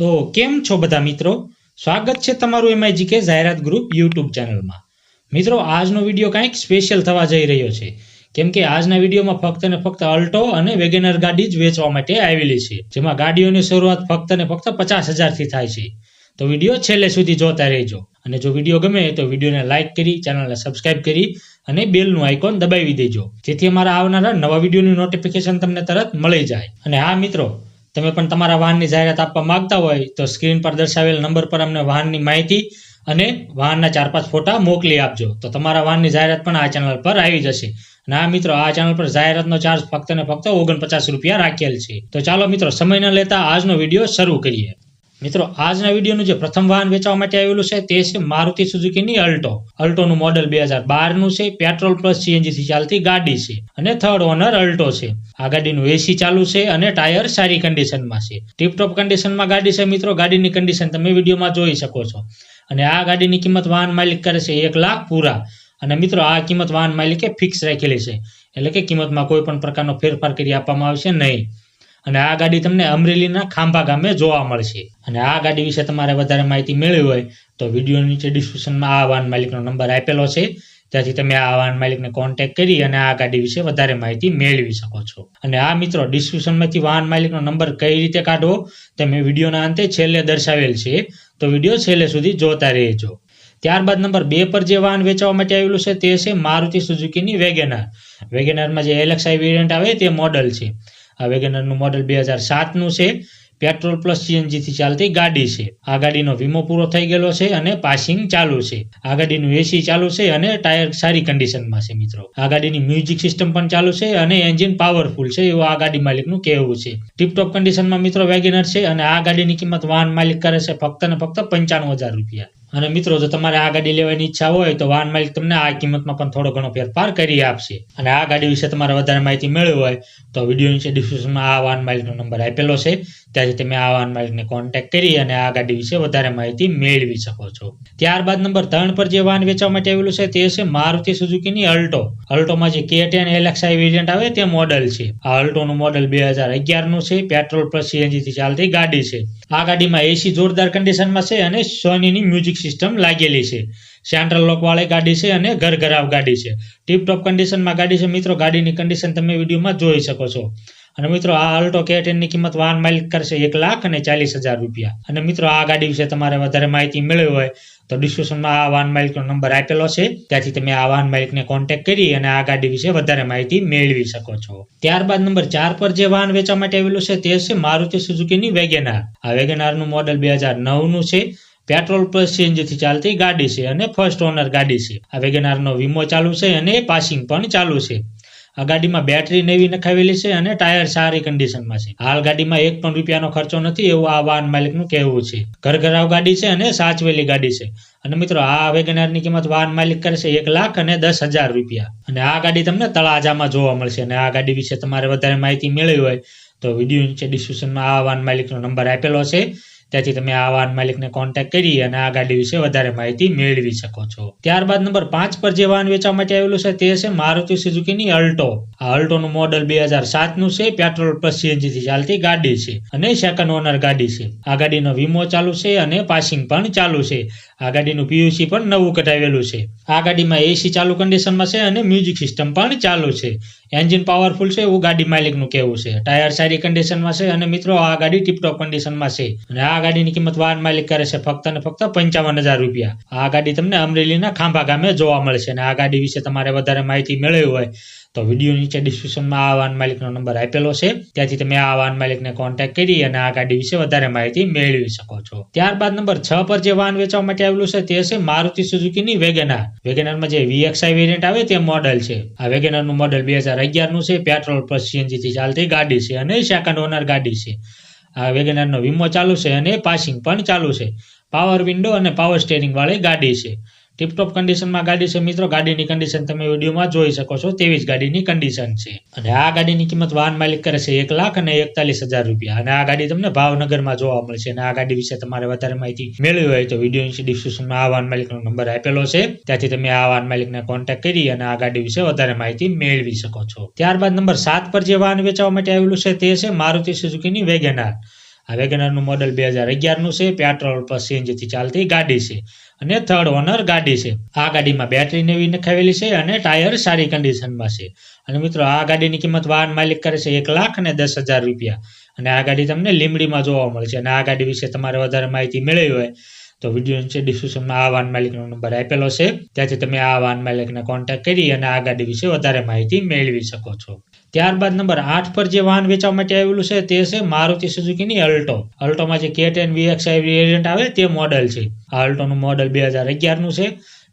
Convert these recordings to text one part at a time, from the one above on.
તો કેમ છો બધા મિત્રો? સ્વાગત છે તમારું એમઆઈજીકે જાહેરાત ગ્રુપ યુટ્યુબ ચેનલમાં. મિત્રો, આજનો વીડિયો કાંઈક સ્પેશિયલ થવા જઈ રહ્યો છે. કેમ કે આજના વિડીયોમાં ફક્ત ને ફક્ત અલ્ટો અને વેગેનર ગાડી જ વેચવા માટે આવેલી છે. જેમાં ગાડીઓની શરૂઆત ફક્ત ને ફક્ત પચાસ હજારથી થાય છે. તો વીડિયો છેલ્લે સુધી જોતા રહેજો. અને જો વીડિયો ગમે તો વિડીયોને લાઇક કરી, ચેનલને સબસ્ક્રાઇબ કરી અને બેલનું આઇકોન દબાવી દેજો. જેથી અમારા આવનારા નવા વિડીયોની નોટિફિકેશન તમને તરત મળી જાય. અને હા મિત્રો તમે પણ તમારા વાહનની જાહેરાત આપવા માંગતા હોય તો સ્ક્રીન પર દર્શાવેલ નંબર પર અમને વાહનની માહિતી અને વાહનના ચાર પાંચ ફોટા મોકલી આપજો. તો તમારા વાહનની જાહેરાત પણ આ ચેનલ પર આવી જશે. અને આ મિત્રો, આ ચેનલ પર જાહેરાતનો ચાર્જ ફક્ત ને ફક્ત ઓગણપચાસ રૂપિયા રાખેલ છે. તો ચાલો, મિત્રો, સમય ન લેતા આજનો વીડિયો શરૂ કરીએ. મિત્રો, આજના વિડીયોનું જે પ્રથમ વાહન વેચવા માટે આવેલું છે તે છે મારુતિ સુઝુકીની અલ્ટો. અલ્ટોનું મોડલ બે હજાર બારનું છે પેટ્રોલ પ્લસ સીએનજીથી ચાલતી ગાડી છે અને થર્ડ ઓનર અલ્ટો છે. આ ગાડીનું એસી ચાલુ છે અને ટાયર સારી કન્ડિશનમાં છે. ટીપટોપ કન્ડિશનમાં ગાડી છે મિત્રો, ગાડીની કન્ડિશન તમે વિડીયોમાં જોઈ શકો છો. અને આ ગાડીની કિંમત વાહન માલિક કરે છે એક લાખ પૂરા. અને મિત્રો, આ કિંમત વાહન માલિકે ફિક્સ રાખેલી છે. એટલે કે કિંમતમાં કોઈ પણ પ્રકારનો ફેરફાર કરી આપવામાં આવશે નહીં. અને આ ગાડી તમને અમરેલીના ખાંભા ગામે જોવા મળશે. અને આ ગાડી વિશે તમારે વધારે માહિતી મેળવી હોય તો વીડિયો નીચે ડિસ્ક્રિપ્શનમાં આ વાહન માલિકનો નંબર આપેલો છે. ત્યાંથી તમે આ વાહન માલિકને કોન્ટેક્ટ કરી અને આ ગાડી વિશે વધારે માહિતી મેળવી શકો છો. અને આ મિત્રો ડિસ્ક્રિપ્શનમાંથી વાહન માલિકનો નંબર કઈ રીતે કાઢવો તે મેં વિડીયોના અંતે છેલ્લે દર્શાવેલ છે. તો વીડિયો છેલ્લે સુધી જોતા રહેજો. ત્યારબાદ નંબર બે પર જે વાહન વેચવા માટે આવેલું છે તે છે મારુતિ સુઝુકીની વેગેનાર. વેગેનારમાં જે એલેક્સાઈ વેરિયન્ટ આવે તે મોડલ છે. આ વેગેનરનું મોડેલ બે હજાર સાતનું છે. પેટ્રોલ પ્લસ સીએનજી થી ચાલતી ગાડી છે. આ ગાડીનો વીમો પૂરો થઈ ગયેલો છે અને પાસિંગ ચાલુ છે. આ ગાડીનું એસી ચાલુ છે અને ટાયર સારી કન્ડિશનમાં છે મિત્રો. આ ગાડીની મ્યુઝિક સિસ્ટમ પણ ચાલુ છે અને એન્જિન પાવરફુલ છે એવું આ ગાડી માલિકનું કહેવું છે. ટીપટોપ કન્ડિશનમાં મિત્રો વેગેનર છે અને આ ગાડીની કિંમત વાહન માલિક કરે છે ફક્ત ને ફક્ત પંચાણું હજાર રૂપિયા. અને મિત્રો, જો તમારે આ ગાડી લેવાની ઈચ્છા હોય તો વાહન માલિક તમને આ કિંમતમાં પણ થોડો ઘણો ફેરફાર કરી આપશે. અને આ ગાડી વિશે તમારે વધારે માહિતી મેળવી હોય તો વીડિયો નીચે ડિસ્ક્રિપ્શનમાં આ વાહન માલિકનો નંબર આપેલો છે. ત્યાંથી તમે આ વાહન માલિકને કોન્ટેક્ટ કરી અને આ ગાડી વિશે વધારે માહિતી મેળવી શકો છો. ત્યારબાદ નંબર ત્રણ પર જે વાહન વેચવા માટે આવેલું છે તે છે મારુતિ સુઝુકીની અલ્ટો. અલ્ટોમાં જે કે ટેન એલેક્સાઈ વેરિયન્ટ આવે તે મોડલ છે. આ અલ્ટોનું મોડલ બે હજાર અગિયારનું છે. પેટ્રોલ પ્લસ સીએનજી થી ચાલતી ગાડી છે. આ ગાડીમાં એસી જોરદાર કન્ડિશનમાં છે અને સોનીની મ્યુઝિક સિસ્ટમ લાગેલી છે. સેન્ટ્રલ લોક વાળી ગાડી છે અને ઘર ઘરાવ ગાડી છે. ટીપ ટોપ કન્ડિશનમાં ગાડી છે. મિત્રો, ગાડીની કન્ડિશન તમે વિડીયોમાં જોઈ શકો છો. અને મિત્રો, આ અલ્ટો કે ટેનની કિંમત વાહન માલિક કરશે એક લાખ અને ચાલીસ હજાર રૂપિયા. અને મિત્રો, આ ગાડી વિશે તમારે વધારે માહિતી મેળવી હોય, તો ડિસ્ક્રિપ્શનમાં આ વાહન માલિકનો નંબર આપેલો છે. ત્યાંથી તમે આ વાહન માલિકને કોન્ટેક્ટ કરી અને આ ગાડી વિશે વધારે માહિતી મેળવી શકો છો. ત્યારબાદ નંબર ચાર પર જે વાહન વેચવા માટે આવેલું છે, તે છે મારુતિ સુઝુકીની વેગેનાર. આ વેગેનારનું મોડલ બે હજાર નવનું છે. પેટ્રોલ પર સીએનજીથી ચાલતી ગાડી છે અને ફર્સ્ટ ઓનર ગાડી છે. આ વેગેનારનો વીમો ચાલુ છે અને પાસિંગ પણ ચાલુ છે. આ ગાડીમાં બેટરી નવી નખાવેલી છે અને ટાયર સારી કન્ડિશનમાં છે. હાલ ગાડીમાં એક પણ રૂપિયાનો ખર્ચો નથી એવું આ વાહન માલિકનું કહેવું છે. ઘર ઘરાવ ગાડી છે અને સાચવેલી ગાડી છે. અને મિત્રો, આ વેગનારની કિંમત વાહન માલિક કરે છે એક લાખ અને દસ હજાર રૂપિયા. અને આ ગાડી તમને તળાજામાં જોવા મળશે અને આ ગાડી વિશે તમારે વધારે માહિતી મેળવી હોય તો વીડિયો નીચે ડિસ્ક્રિપ્શનમાં આ વાહન માલિકનો નંબર આપેલો છે. ત્યાંથી તમે આ વાહન માલિકને કોન્ટેક્ટ કરી અને આ ગાડી વિશે વધારે માહિતી મેળવી શકો છો. ત્યારબાદ નંબર પાંચ પર જે વાહન વેચવા માટે આવેલું છે તે છે મારુતિ સુઝુકીની અલ્ટો. આ અલ્ટોનું મોડલ બે હજાર સાતનું છે પેટ્રોલ પ્લસ સીએનજી થી ચાલતી ગાડી છે અને સેકન્ડ ઓનર ગાડી છે. આ ગાડીનો વીમો ચાલુ છે અને પાસિંગ પણ ચાલુ છે. આ ગાડીનું પીયુસી પણ નવું કઢાવેલું છે. આ ગાડીમાં એસી ચાલુ કન્ડિશનમાં છે અને મ્યુઝિક સિસ્ટમ પણ ચાલુ છે. એન્જિન પાવરફુલ છે એવું ગાડી માલિકનું કહેવું છે. ટાયર સારી કન્ડિશનમાં છે અને મિત્રો આ ગાડી ટીપટોપ કન્ડિશનમાં છે. અને આ ગાડીની કિંમત વાહન માલિક કરે છે, ફક્ત અને ફક્ત પંચાવન હજાર રૂપિયા. આ ગાડી તમને અમરેલીના ખાંભા ગામે જોવા મળશે અને આ ગાડી વિશે તમારે વધારે માહિતી મેળવી હોય તો વીડિયો નીચે ડિસ્ક્રિપ્શનમાં આ વાહન માલિકનો નંબર આપેલો છે. ત્યાંથી તમે આ વાહન માલિકને કોન્ટેક્ટ કરી અને આ ગાડી વિશે વધારે માહિતી મેળવી શકો છો. ત્યારબાદ નંબર છ પર જે વાહન વેચવા માટે આવેલું છે તે છે મારુતિ સુઝુકીની વેગેનાર. વેગેનારમાં જે વીએક્સઆઈ વેરિયન્ટ આવે તે મોડલ છે. આ વેગેનારનું મોડલ બે હજાર અગિયારનું છે. પેટ્રોલ પ્લસ સીએનજી થી ચાલતી ગાડી છે અને સેકન્ડ ઓનર ગાડી છે. આ વેગેનારનો વીમો ચાલુ છે અને પાસિંગ પણ ચાલુ છે. પાવર વિન્ડો અને પાવર સ્ટેરિંગ વાળી ગાડી છે. ટીપટોપ કન્ડિશનમાં ગાડી છે. મિત્રો, ગાડીની કન્ડિશન તમે વિડીયોમાં જોઈ શકો છો. તેવી જ ગાડીની કન્ડિશન છે. અને આ ગાડીની કિંમત વાહન માલિક કરે છે એક લાખ અને એકતાલીસ હજાર રૂપિયા. અને આ ગાડી તમને ભાવનગરમાં જોવા મળશે. અને આ ગાડી વિશે તમારે વધારે માહિતી મેળવી હોય તો વીડિયો નીચે ડિસ્ક્રિપ્શનમાં આ વાહન માલિકનો નંબર આપેલો છે. ત્યાંથી તમે આ વાહન માલિકને કોન્ટેક્ટ કરી અને આ ગાડી વિશે વધારે માહિતી મેળવી શકો છો. ત્યારબાદ નંબર સાત પર જે વાહન વેચવા માટે આવેલું છે તે છે મારુતિ સુઝુકીની વેગેનાર. આ વેગનારનું મોડલ બે હજાર અગિયારનું છે પેટ્રોલ પર સીએનજીથી ચાલતી ગાડી છે અને થર્ડ ઓનર ગાડી છે. આ ગાડીમાં બેટરી નવી નખાવેલી છે અને ટાયર સારી કન્ડિશનમાં છે. અને મિત્રો, આ ગાડીની કિંમત વાહન માલિક કરે છે એક લાખ અને દસ હજાર રૂપિયા. અને આ ગાડી તમને લીમડીમાં જોવા મળશે અને આ ગાડી વિશે તમારે વધારે માહિતી મેળવી હોય તો વીડિયો નીચે ડિસ્ક્રિપ્શનમાં આ વાહન માલિકનો નંબર આપેલો છે, ત્યાંથી તમે આ વાહન માલિકને કોન્ટેક્ટ કરી અને આ ગાડી વિશે વધારે માહિતી મેળવી શકો છો. ત્યારબાદ નંબર આઠ પર જે વાહન વેચવા માટે આવેલું છે તે છે મારુતિ સુઝુકીની અલ્ટો. અલ્ટોમાં જે કે ટેન વીએક્સ વેરિયન્ટ આવે તે મોડલ છે. આ અલ્ટોનું મોડલ બે હજાર અગિયારનું છે.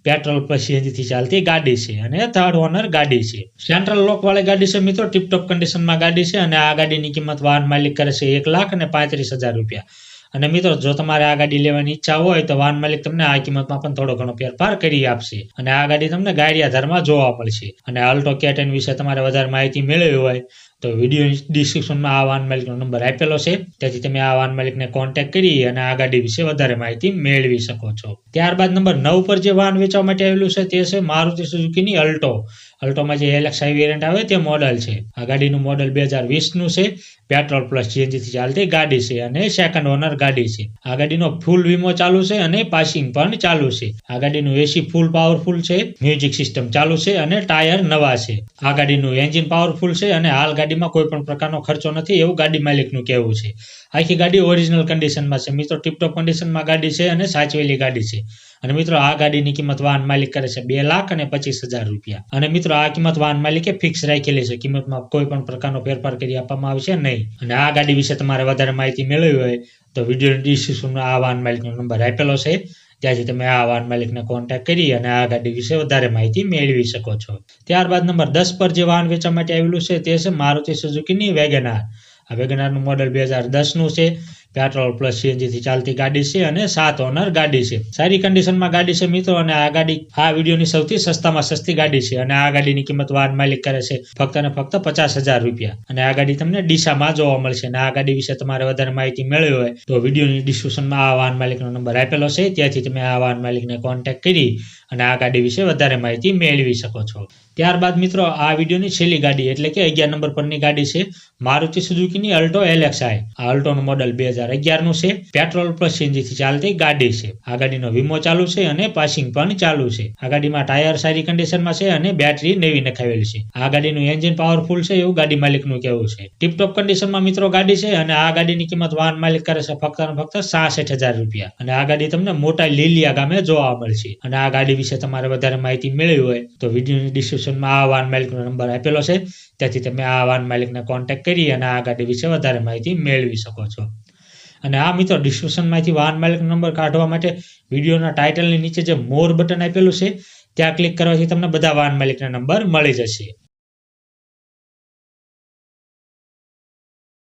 પેટ્રોલ પર સીએનજીથી ચાલતી ગાડી છે અને થર્ડ ઓનર ગાડી છે. સેન્ટ્રલ લોક વાળી ગાડી છે મિત્રો ટીપટોપ કન્ડિશનમાં ગાડી છે અને આ ગાડીની કિંમત વાહન માલિક કરે છે એક લાખ અને પાંત્રીસ હજાર રૂપિયા. અને મિત્રો, જો તમારે આ ગાડી લેવાની ઈચ્છા હોય તો વાહન માલિક તમને આ કિંમતમાં પણ થોડો ઘણો ફેરફાર કરી આપશે. અને આ ગાડી તમને ગાડિયા ધરમાં જોવા મળશે. અને અલ્ટો કેટેન વિશે તમારે વધારે માહિતી મેળવી હોય તો વીડિયો ડિસ્ક્રિપ્શનમાં આ વાહન માલિકનો નંબર આપેલો છે. તેથી તમે આ વાહન માલિકને કોન્ટેક્ટ કરી અને આ ગાડી વિશે વધારે માહિતી મેળવી શકો છો. ત્યારબાદ નંબર નવ પર જે વાહન વેચવા માટે આવેલું છે તે છે મારુતિ સુઝુકીની અલ્ટો અલ્ટોમાં જે એલેક્સાઈ વેરિયન્ટ આવે તે મોડલ છે. આ ગાડીનું મોડલ બે હજાર વીસનું છે. પેટ્રોલ પ્લસ સીએનજીથી ચાલતી ગાડી છે અને સેકન્ડ ઓનર ગાડી છે. આ ગાડીનો ફૂલ વીમો ચાલુ છે અને પાસિંગ પણ ચાલુ છે. આ ગાડીનું એસી ફૂલ પાવરફુલ છે મ્યુઝિક સિસ્ટમ ચાલુ છે અને ટાયર નવા છે. આ ગાડીનું એન્જિન પાવરફુલ છે અને હાલ ગાડીમાં કોઈ પણ પ્રકારનો ખર્ચો નથી એવું ગાડી માલિકનું કહેવું છે. આખી ગાડી ઓરિજિનલ કન્ડિશનમાં છે. મિત્રો ટીપટોપ કન્ડિશનમાં ગાડી છે અને સાચવેલી ગાડી છે. અને મિત્રો, આ ગાડીની કિંમત વાહન માલિક કરે છે બે લાખ અને પચીસ હજાર રૂપિયા. અને મિત્રો, આ કિંમત વાહન માલિકે ફિક્સ રાખેલી છે. કિંમતમાં કોઈ પણ પ્રકારનો ફેરફાર કરી આપવામાં આવશે નહીં. અને આ ગાડી વિશે તમારે વધારે માહિતી મેળવી હોય, તો વીડિયો ડિસ્ક્રિપ્શનમાં આ વાહન માલિકનો નંબર આપેલો છે. ત્યાંથી તમે આ વાહન માલિકને કોન્ટેક્ટ કરી અને આ ગાડી વિશે વધારે માહિતી મેળવી શકો છો. ત્યારબાદ નંબર દસ પર જે વાહન વેચવા માટે આવેલું છે તે છે મારુતિ સુઝુકીની વેગેનાર. આ વેગેનારનું મોડલ બે હજાર દસનું છે. પેટ્રોલ પ્લસ સીએનજીથી ચાલતી ગાડી છે અને સાત ઓનર ગાડી છે. સારી કન્ડિશનમાં ગાડી છે મિત્રો અને આ ગાડી આ વિડીયોની સૌથી સસ્તામાં સસ્તી ગાડી છે અને આ ગાડીની કિંમત વાહન માલિક કરે છે ફક્ત અને ફક્ત પચાસ હજાર રૂપિયા. અને આ ગાડી તમને ડીસામાં જોવા મળશે અને આ ગાડી વિશે તમારે વધારે માહિતી મેળવી હોય તો વિડીયોની ડિસ્ક્રિપ્શનમાં આ વાહન માલિકનો નંબર આપેલો છે. ત્યાંથી તમે આ વાહન માલિકને કોન્ટેક્ટ કરી અને આ ગાડી વિશે વધારે માહિતી મેળવી શકો છો. ત્યારબાદ મિત્રો, આ વિડીયોની છેલ્લી ગાડી એટલે કે અગિયાર નંબર પરની ગાડી છે મારુતિ સુઝુકીની અલ્ટો એલેક્સાઈ આ અલ્ટોનું મોડલ બે હજાર અગિયારનું છે. પેટ્રોલ પ્લસ સીએનજીથી ચાલતી ગાડી છે. આ ગાડીનો વીમો ચાલુ છે અને પાસિંગ પણ ચાલુ છે. આ ગાડીમાં ટાયર સારી કન્ડિશનમાં છે અને બેટરી નવી નખાવેલી છે. આ ગાડીનું એન્જિન પાવરફુલ છે એવું ગાડી માલિકનું કહેવું છે. ટીપટોપ કન્ડિશનમાં મિત્રો ગાડી છે અને આ ગાડીની કિંમત વાહન માલિક કરે છે ફક્ત અને ફક્ત સાસઠ હજાર રૂપિયા. અને આ ગાડી તમને મોટા લીલિયા ગામે જોવા મળશે. અને આ ગાડી વિશે તમારે વધારે માહિતી મેળવી હોય તો વિડીયોની ડિસ્ક્રિપ્શનમાં આ વાહન માલિકનો નંબર આપેલો છે. ત્યાંથી તમે આ વાહન માલિકને કોન્ટેક્ટ કરી અને આ ગાડી વિશે વધારે માહિતી મેળવી શકો છો. અને આ મિત્રો ડિસ્ક્રિપ્શનમાંથી વાહન માલિક નંબર કાઢવા માટે વિડીયોના ટાઇટલની નીચે જે મોર બટન આપેલું છે, ત્યાં ક્લિક કરવાથી તમને બધા વાહન માલિકના નંબર મળી જશે.